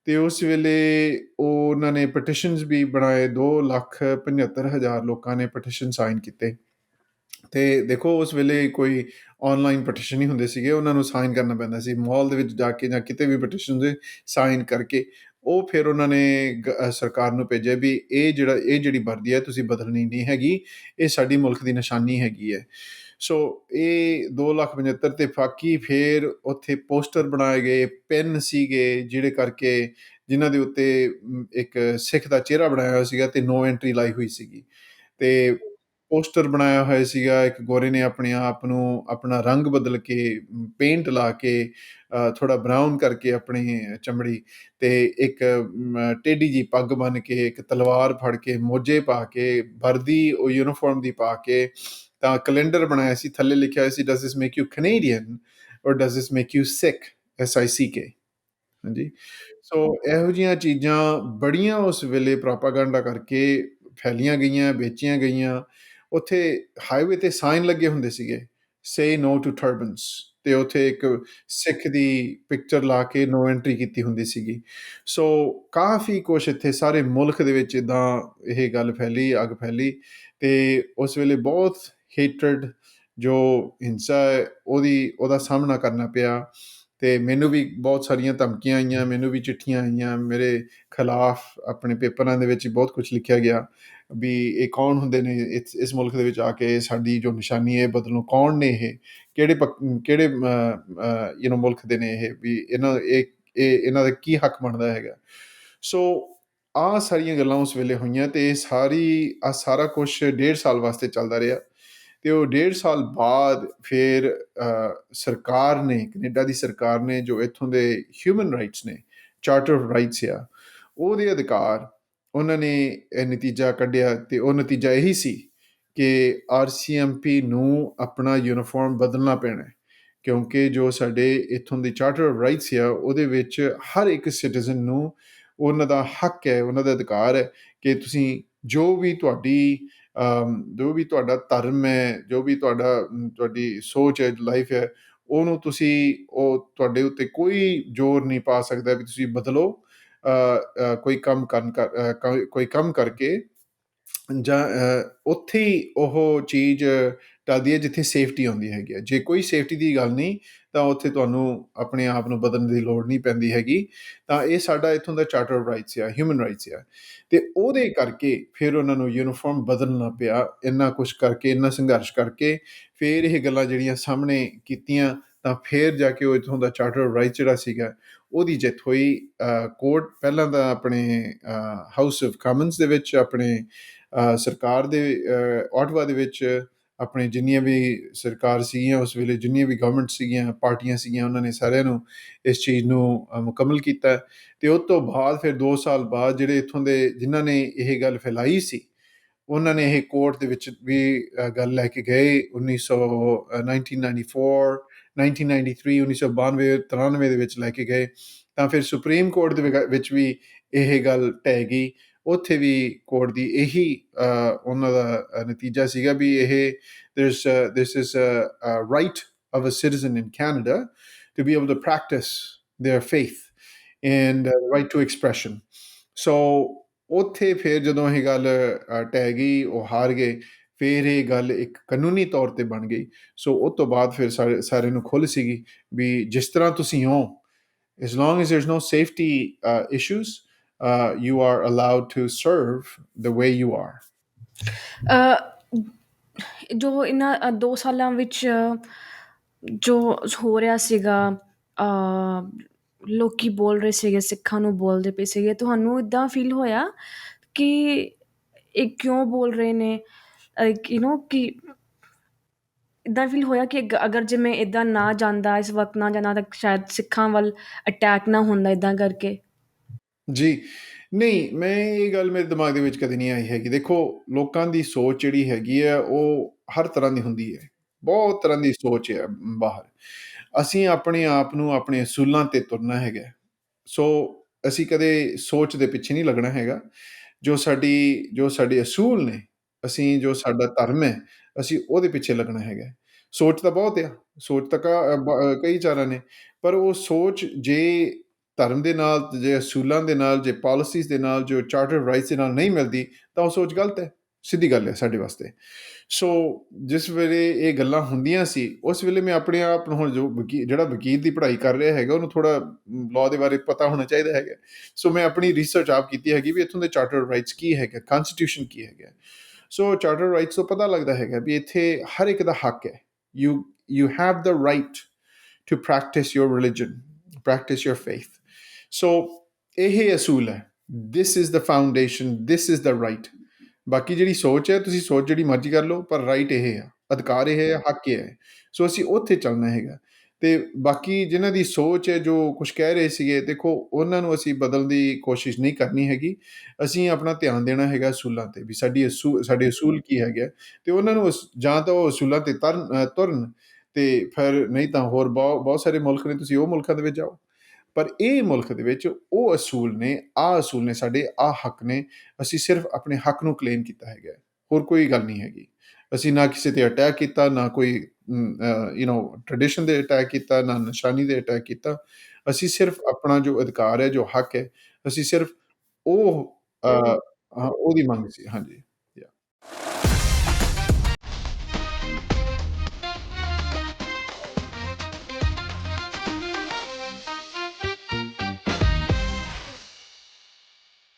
ਤੇ ਉਸ ਵੇਲੇ ਉਹ ਉਹਨਾਂ ਨੇ ਪਟੀਸ਼ਨਸ ਵੀ ਬਣਾਏ 2 ਲੱਖ 75 ਹਜ਼ਾਰ ਲੋਕਾਂ ਨੇ ਪਟੀਸ਼ਨ ਸਾਈਨ ਕੀਤੇ। ਤੇ ਦੇਖੋ, ਉਸ ਵੇਲੇ ਕੋਈ ਆਨਲਾਈਨ ਪਟੀਸ਼ਨ ਨਹੀਂ ਹੁੰਦੇ ਸੀਗੇ, ਉਹਨਾਂ ਨੂੰ ਸਾਈਨ ਕਰਨਾ ਪੈਂਦਾ ਸੀ। ਮਾਲ ਦੇ ਵਿੱਚ ਜਾ ਕੇ ਜਾਂ ਕਿਤੇ ਵੀ ਪਟੀਸ਼ਨ ਦੇ ਸਾਈਨ ਕਰਕੇ ਉਹ ਫਿਰ ਉਹਨਾਂ ਨੇ ਗ- ਸਰਕਾਰ ਨੂੰ ਭੇਜਿਆ ਵੀ ਇਹ ਜਿਹੜਾ ਇਹ ਜਿਹੜੀ ਵਰਦੀ ਹੈ ਤੁਸੀਂ ਬਦਲਣੀ ਨਹੀਂ ਹੈਗੀ ਇਹ ਸਾਡੀ ਮੁਲਕ ਦੀ ਨਿਸ਼ਾਨੀ ਹੈਗੀ ਹੈ। ਸੋ ਇਹ 2,75 ਤੇ ਫਾਕੀ ਫਿਰ ਉੱਥੇ ਪੋਸਟਰ ਬਣਾਏ ਗਏ ਪੈਨ ਸੀਗੇ ਜਿਹੜੇ ਕਰਕੇ ਜਿਨ੍ਹਾਂ ਦੇ ਉੱਤੇ ਇੱਕ ਸਿੱਖ ਦਾ ਚਿਹਰਾ ਬਣਾਇਆ ਹੋਇਆ ਸੀਗਾ ਤੇ ਨੋ ਐਂਟਰੀ ਲਾਈ ਹੋਈ ਸੀਗੀ। ਤੇ ਪੋਸਟਰ ਬਣਾਇਆ ਹੋਇਆ ਸੀਗਾ ਇੱਕ ਗੋਰੇ ਨੇ ਆਪਣੇ ਆਪ ਨੂੰ ਆਪਣਾ ਰੰਗ ਬਦਲ ਕੇ ਪੇਂਟ ਲਾ ਕੇ ਥੋੜਾ ਬਰਾਊਨ ਕਰਕੇ ਆਪਣੀ ਚਮੜੀ ਤੇ ਇੱਕ ਮ, ਟੇਢੀ ਜੀ ਪੱਗ ਬੰਨ ਕੇ ਇੱਕ ਤਲਵਾਰ ਫੜ ਕੇ ਮੋਜੇ ਪਾ ਕੇ ਵਰਦੀ ਉਹ ਯੂਨੀਫਾਰਮ ਦੀ ਪਾ ਕੇ ਤਾਂ ਕੈਲੰਡਰ ਬਣਾਇਆ ਸੀ ਥੱਲੇ ਲਿਖਿਆ ਹੋਇਆ ਸੀ does this make you Canadian or does this make you Sikh S I C K ਹਾਂਜੀ। ਸੋ ਇਹੋ ਜਿਹੀਆਂ ਚੀਜ਼ਾਂ ਬੜੀਆਂ ਉਸ ਵੇਲੇ ਪ੍ਰੋਪਾਗੈਂਡਾ ਕਰਕੇ ਫੈਲੀਆਂ ਗਈਆਂ ਵੇਚੀਆਂ ਗਈਆਂ। ਉੱਥੇ ਹਾਈਵੇ ਤੇ ਸਾਈਨ ਲੱਗੇ ਹੁੰਦੇ ਸੀਗੇ ਸੇ ਨੋ ਟੂ ਟਰਬਨਸ ਤੇ ਉੱਥੇ ਇੱਕ ਸਿੱਖ ਦੀ ਪਿਕਚਰ ਲਾ ਕੇ ਨੋ ਐਂਟਰੀ ਕੀਤੀ ਹੁੰਦੀ ਸੀਗੀ। ਸੋ ਕਾਫੀ ਕੁਛ ਇੱਥੇ ਸਾਰੇ ਮੁਲਕ ਦੇ ਵਿੱਚ ਇਦਾਂ ਇਹ ਗੱਲ ਫੈਲੀ, ਅੱਗ ਫੈਲੀ, ਤੇ ਉਸ ਵੇਲੇ ਬਹੁਤ ਹੇਟਰਡ ਜੋ ਹਿੰਸਾ ਹੈ, ਉਹਦੀ, ਉਹਦਾ ਸਾਹਮਣਾ ਕਰਨਾ ਪਿਆ, ਤੇ ਮੈਨੂੰ ਵੀ ਬਹੁਤ ਸਾਰੀਆਂ ਧਮਕੀਆਂ ਆਈਆਂ, ਮੈਨੂੰ ਵੀ ਚਿੱਠੀਆਂ ਆਈਆਂ, ਮੇਰੇ ਖਿਲਾਫ ਆਪਣੇ ਪੇਪਰਾਂ ਦੇ ਵਿੱਚ ਬਹੁਤ ਕੁਝ ਲਿਖਿਆ ਗਿਆ। ਵੀ ਇਹ ਕੌਣ ਹੁੰਦੇ ਨੇ ਇਸ ਇਸ ਮੁਲਕ ਦੇ ਵਿੱਚ ਆ ਕੇ ਸਾਡੀ ਜੋ ਨਿਸ਼ਾਨੀ ਹੈ ਬਦਲੋ ਕੌਣ ਨੇ ਇਹ? ਕਿਹੜੇ ਪੱਕ- ਕਿਹੜੇ ਯੂ نو ਮੁਲਕ ਦੇ ਨੇ ਇਹ? ਵੀ ਇਹਨਾਂ, ਇਹ ਇਹ, ਇਹਨਾਂ ਦਾ ਕੀ ਹੱਕ ਬਣਦਾ ਹੈਗਾ? ਸੋ ਆਹ ਸਾਰੀਆਂ ਗੱਲਾਂ ਉਸ ਵੇਲੇ ਹੋਈਆਂ ਤੇ ਇਹ ਸਾਰੀ, ਆਹ ਸਾਰਾ ਕੁਛ ਡੇਢ ਸਾਲ ਵਾਸਤੇ ਚੱਲਦਾ ਰਿਹਾ। ਤੇ ਉਹ ਡੇਢ ਸਾਲ ਬਾਅਦ ਫਿਰ ਸਰਕਾਰ ਨੇ, ਕੈਨੇਡਾ ਦੀ ਸਰਕਾਰ ਨੇ ਜੋ ਇੱਥੋਂ ਦੇ ਹਿਊਮਨ ਰਾਈਟਸ ਨੇ ਚਾਰਟਰ ਆਫ ਰਾਈਟਸ ਆ, ਉਹਦੇ ਅਧਿਕਾਰ ਉਹਨਾਂ ਨੇ ਇਹ ਨਤੀਜਾ ਕੱਢਿਆ ਤੇ ਉਹ ਨਤੀਜਾ ਇਹੀ ਸੀ ਕਿ ਆਰਸੀਐਮਪੀ ਨੂੰ ਆਪਣਾ ਯੂਨੀਫਾਰਮ ਬਦਲਣਾ ਪੈਣਾ ਕਿਉਂਕਿ ਜੋ ਸਾਡੇ ਇੱਥੋਂ ਦੀ ਚਾਰਟਰ ਆਫ ਰਾਈਟਸ ਆ, ਉਹਦੇ ਵਿੱਚ ਹਰ ਇੱਕ ਸਿਟੀਜ਼ਨ ਨੂੰ ਉਹਨਾਂ ਦਾ ਹੱਕ ਹੈ, ਉਹਨਾਂ ਦਾ ਅਧਿਕਾਰ ਹੈ ਕਿ ਤੁਸੀਂ ਜੋ ਵੀ ਤੁਹਾਡੀ ਜੋ ਵੀ ਤੁਹਾਡਾ ਧਰਮ ਹੈ, ਜੋ ਵੀ ਤੁਹਾਡਾ ਤੁਹਾਡੀ ਸੋਚ ਹੈ ਲਾਈਫ ਹੈ, ਉਹਨੂੰ ਤੁਸੀਂ, ਉਹ ਤੁਹਾਡੇ ਉੱਤੇ ਕੋਈ ਜ਼ੋਰ ਨਹੀਂ ਪਾ ਸਕਦਾ ਵੀ ਤੁਸੀਂ ਬਦਲੋ। ਕੋਈ ਕੰਮ ਕਰਨ ਕਰ ਕੋਈ ਕੰਮ ਕਰਕੇ ਜਾਂ ਉੱਥੇ ਹੀ ਉਹ ਚੀਜ਼ ਟਲਦੀ ਹੈ ਜਿੱਥੇ ਸੇਫਟੀ ਆਉਂਦੀ ਹੈਗੀ ਹੈ। ਜੇ ਕੋਈ ਸੇਫਟੀ ਦੀ ਗੱਲ ਨਹੀਂ, ਤਾਂ ਉੱਥੇ ਤੁਹਾਨੂੰ ਆਪਣੇ ਆਪ ਨੂੰ ਬਦਲਣ ਦੀ ਲੋੜ ਨਹੀਂ ਪੈਂਦੀ ਹੈਗੀ। ਤਾਂ ਇਹ ਸਾਡਾ ਇੱਥੋਂ ਦਾ ਚਾਰਟਰ ਰਾਈਟਸ ਆ ਹਿਊਮਨ ਰਾਈਟਸ ਆ। ਤੇ ਉਹਦੇ ਕਰਕੇ ਫਿਰ ਉਹਨਾਂ ਨੂੰ ਯੂਨੀਫਾਰਮ ਬਦਲਣਾ ਪਿਆ, ਇੰਨਾ ਕੁਝ ਕਰਕੇ, ਇੰਨਾ ਸੰਘਰਸ਼ ਕਰਕੇ, ਫਿਰ ਇਹ ਗੱਲਾਂ ਜਿਹੜੀਆਂ ਸਾਹਮਣੇ ਕੀਤੀਆਂ, ਤਾਂ ਫਿਰ ਜਾ ਕੇ ਉਹ ਇੱਥੋਂ ਦਾ ਚਾਰਟਰ ਰਾਈਟ ਜਿਹੜਾ ਸੀਗਾ ਉਹਦੀ ਜਿੱਤ ਹੋਈ ਕੋਰਟ ਪਹਿਲਾਂ ਤਾਂ ਆਪਣੇ ਹਾਊਸ ਆਫ ਕਾਮਨਸ ਦੇ ਵਿੱਚ ਆਪਣੇ ਸਰਕਾਰ ਦੇ ਆਟਵਾ ਦੇ ਵਿੱਚ ਆਪਣੇ ਜਿੰਨੀਆਂ ਵੀ ਸਰਕਾਰ ਸੀਗੀਆਂ ਉਸ ਵੇਲੇ ਜਿੰਨੀਆਂ ਵੀ ਗਵਰਨਮੈਂਟ ਸੀਗੀਆਂ ਪਾਰਟੀਆਂ ਸੀਗੀਆਂ ਉਹਨਾਂ ਨੇ ਸਾਰਿਆਂ ਨੂੰ ਇਸ ਚੀਜ਼ ਨੂੰ ਮੁਕੰਮਲ ਕੀਤਾ। ਤੇ ਉਸ ਤੋਂ ਬਾਅਦ ਫਿਰ 2 ਸਾਲ ਬਾਅਦ ਜਿਹੜੇ ਇੱਥੋਂ ਦੇ ਜਿਨ੍ਹਾਂ ਨੇ ਇਹ ਗੱਲ ਫੈਲਾਈ ਸੀ ਉਹਨਾਂ ਨੇ ਇਹ ਕੋਰਟ ਦੇ ਵਿੱਚ ਵੀ ਗੱਲ ਲੈ ਕੇ ਗਏ 1900 ਅ, 1994 1993 1992 93 ਦੇ ਵਿੱਚ ਲੈ ਕੇ ਗਏ ਤਾਂ ਫਿਰ ਸੁਪਰੀਮ ਕੋਰਟ ਦੇ ਵਿਗ- ਵਿੱਚ ਵੀ ਇਹ ਗੱਲ ਟਹਿ ਗਈ ਉੱਥੇ ਵੀ ਕੋਰਟ ਦੀ ਇਹੀ ਅ, ਉਹਨਾਂ ਦਾ ਅ, ਨਤੀਜਾ ਸੀਗਾ ਵੀ ਇਹ there's uh, this is a, a right of a citizen in Canada to be able to practice their faith and uh, right to expression. So ਉੱਥੇ ਫਿਰ ਜਦੋਂ ਇਹ ਗੱਲ ਅ, ਟਹਿ ਗਈ ਉਹ ਹਾਰ ਗਏ ਫਿਰ ਇਹ ਗੱਲ ਇੱਕ ਕਾਨੂੰਨੀ ਤੌਰ ਤੇ ਬਣ ਗਈ। ਸੋ ਉਸ ਤੋਂ ਬਾਅਦ ਫਿਰ ਸਾਰੇ ਸਾਰਿਆਂ ਨੂੰ ਖੁੱਲ੍ਹ ਸੀਗੀ ਵੀ ਜਿਸ ਤਰ੍ਹਾਂ ਤੁਸੀਂ ਹੋ as long as there's no safety uh, issues uh, you are allowed to serve the way you are. ਜੋ ਇਹਨਾਂ ਅ, 2 ਸਾਲਾਂ ਵਿੱਚ ਜੋ ਹੋ ਰਿਹਾ ਸੀਗਾ ਅ, ਲੋਕੀ ਬੋਲ ਰਹੇ ਸੀਗੇ ਸਿੱਖਾਂ ਨੂੰ ਬੋਲਦੇ ਪਏ ਸੀਗੇ ਤੁਹਾਨੂੰ ਇਦਾਂ ਫੀਲ ਹੋਇਆ ਕਿ ਇਹ ਕਿਉਂ ਬੋਲ ਰਹੇ ਨੇ? ਯੂ نو ਕਿ ਇਦਾਂ ਫੀਲ ਹੋਇਆ ਕਿ ਅਗਰ ਜੇ ਮੈਂ ਇਦਾਂ ਨਾ ਜਾਂਦਾ, ਇਸ ਵਕਤ ਨਾ ਜਾਂਦਾ ਤਾਂ ਸ਼ਾਇਦ ਸਿੱਖਾਂ ਵੱਲ ਅਟੈਕ ਨਾ ਹੁੰਦਾ ਇਦਾਂ ਕਰਕੇ। ਜੀ, ਨਹੀਂ, ਮੈਂ ਇਹ ਗੱਲ ਮੇਰੇ ਦਿਮਾਗ ਦੇ ਵਿੱਚ ਕਦੇ ਨਹੀਂ ਆਈ ਹੈਗੀ। ਦੇਖੋ, ਲੋਕਾਂ ਦੀ ਸੋਚ ਜਿਹੜੀ ਹੈਗੀ ਹੈ, ਉਹ ਹਰ ਤਰ੍ਹਾਂ ਦੀ ਹੁੰਦੀ ਹੈ। ਬਹੁਤ ਤਰ੍ਹਾਂ ਦੀ ਸੋਚ ਹੈ ਬਾਹਰ। ਅਸੀਂ ਆਪਣੇ ਆਪ ਨੂੰ ਆਪਣੇ ਅਸੂਲਾਂ ਤੇ ਤੁਰਨਾ ਹੈਗਾ। ਸੋ, ਅਸੀਂ ਕਦੇ ਸੋਚ ਦੇ ਪਿੱਛੇ ਨਹੀਂ ਲੱਗਣਾ ਹੈਗਾ। ਜੋ ਸਾਡੀ, ਜੋ ਸਾਡੇ ਅਸੂਲ ਨੇ ਅਸੀਂ ਜੋ ਸਾਡਾ ਧਰਮ ਹੈ, ਅਸੀਂ ਉਹਦੇ ਪਿੱਛੇ ਲੱਗਣਾ ਹੈਗਾ ਸੋਚ ਤਾਂ ਬਹੁਤ ਆ, ਸੋਚ ਤਾਂ ਕਾ- ਬ- ਕਈ ਚਾਰਾਂ ਨੇ, ਪਰ ਉਹ ਸੋਚ ਜੇ ਧਰਮ ਦੇ ਨਾਲ, ਜੇ ਅਸੂਲਾਂ ਦੇ ਨਾਲ, ਜੇ ਪਾਲਿਸੀਜ਼ ਦੇ ਨਾਲ, ਜੋ ਚਾਰਟਰ ਰਾਈਟਸ ਦੇ ਨਾਲ ਨਹੀਂ ਮਿਲਦੀ, ਤਾਂ ਉਹ ਸੋਚ ਗਲਤ ਹੈ, ਸਿੱਧੀ ਗੱਲ ਹੈ ਸਾਡੇ ਵਾਸਤੇ। ਸੋ ਜਿਸ ਵੇਲੇ ਇਹ ਗੱਲਾਂ ਹੁੰਦੀਆਂ ਸੀ, ਉਸ ਵੇਲੇ ਮੈਂ ਆਪਣੇ ਆਪ ਨੂੰ ਹੁਣ ਜੋ ਵਕੀ- ਜਿਹੜਾ ਵਕੀਲ ਦੀ ਪੜ੍ਹਾਈ ਕਰ ਰਿਹਾ ਹੈਗਾ, ਉਹਨੂੰ ਥੋੜ੍ਹਾ ਲਾਅ ਦੇ ਬਾਰੇ ਪਤਾ ਹੋਣਾ ਚਾਹੀਦਾ ਹੈਗਾ। ਸੋ ਮੈਂ ਆਪਣੀ ਰਿਸਰਚ ਆਪ ਕੀਤੀ ਹੈਗੀ ਵੀ ਇੱਥੋਂ ਦੇ ਚਾਰਟਰ ਰਾਈਟਸ ਕੀ ਹੈਗਾ ਕਾਂਸਟੀਟਿਊਸ਼ਨ ਕੀ ਹੈਗਾ। ਸੋ ਚਾਰਟਰ ਰਾਈਟਸ ਤੋਂ ਪਤਾ ਲੱਗਦਾ ਹੈਗਾ ਵੀ ਇੱਥੇ ਹਰ ਇੱਕ ਦਾ ਹੱਕ ਹੈ। You you have the right to practise your religion practise your faith so ਇਹ ਅਸੂਲ ਹੈ। This is the foundation this is the right ਬਾਕੀ ਜਿਹੜੀ ਸੋਚ ਹੈ, ਤੁਸੀਂ ਸੋਚ ਜਿਹੜੀ ਮਰਜ਼ੀ ਕਰ ਲਓ, ਪਰ ਰਾਈਟ ਇਹ ਆ। ਅਧਿਕਾਰ ਇਹ ਹੈ, ਹੱਕ ਇਹ ਹੈ। ਸੋ ਅਸੀਂ ਉੱਥੇ ਚੱਲਣਾ ਹੈਗਾ। ਤੇ ਬਾਕੀ ਜਿਨ੍ਹਾਂ ਦੀ ਸੋਚ ਹੈ, ਜੋ ਕੁਝ ਕਹਿ ਰਹੇ ਸੀਗੇ, ਦੇਖੋ, ਉਹਨਾਂ ਨੂੰ ਅਸੀਂ ਬਦਲਣ ਦੀ ਕੋਸ਼ਿਸ਼ ਨਹੀਂ ਕਰਨੀ ਹੈਗੀ। ਅਸੀਂ ਆਪਣਾ ਧਿਆਨ ਦੇਣਾ ਹੈਗਾ ਅਸੂਲਾਂ ਤੇ ਵੀ ਸਾਡੀ ਅਸੂ, ਸਾਡੇ ਅਸੂਲ ਕੀ ਹੈਗੇ ਤੇ ਉਹਨਾਂ ਨੂੰ ਅਸ- ਜਾਂ ਤਾਂ ਉਹ ਅਸੂਲਾਂ ਤੇ ਤਰਨ ਤੁਰਨ ਤੇ ਫਿਰ ਨਹੀਂ ਤਾਂ ਹੋਰ ਬਹੁਤ ਬਹੁਤ ਸਾਰੇ ਮੁਲਕ ਨੇ, ਤੁਸੀਂ ਉਹ ਮੁਲਕਾਂ ਦੇ ਵਿੱਚ ਜਾਓ। ਪਰ ਇਹ ਮੁਲਕ ਦੇ ਵਿੱਚ ਉਹ ਅਸੂਲ ਨੇ ਆ ਅਸੂਲ ਨੇ ਸਾਡੇ ਆ ਹੱਕ ਨੇ, ਅਸੀਂ ਸਿਰਫ ਆਪਣੇ ਹੱਕ ਨੂੰ ਕਲੇਮ ਕੀਤਾ ਹੈਗਾ। ਹੋਰ ਕੋਈ ਗੱਲ ਨਹੀਂ ਹੈਗੀ। ਅਸੀਂ ਨਾ ਕਿਸੇ ਤੇ ਅਟੈਕ ਕੀਤਾ, ਨਾ ਕੋਈ ਯੂ نو ਟ੍ਰੈਡੀਸ਼ਨ ਦੇ ਅਟੈਕ ਕੀਤਾ ਨਾ ਨਿਸ਼ਾਨੀ ਦੇ ਅਟੈਕ ਕੀਤਾ। ਅਸੀਂ ਸਿਰਫ ਆਪਣਾ ਜੋ ਅਧਿਕਾਰ ਹੈ ਜੋ ਹੱਕ ਹੈ ਅਸੀਂ ਸਿਰਫ ਉਹ ਅ, ਉਹਦੀ ਮੰਗ ਸੀ। ਹਾਂਜੀ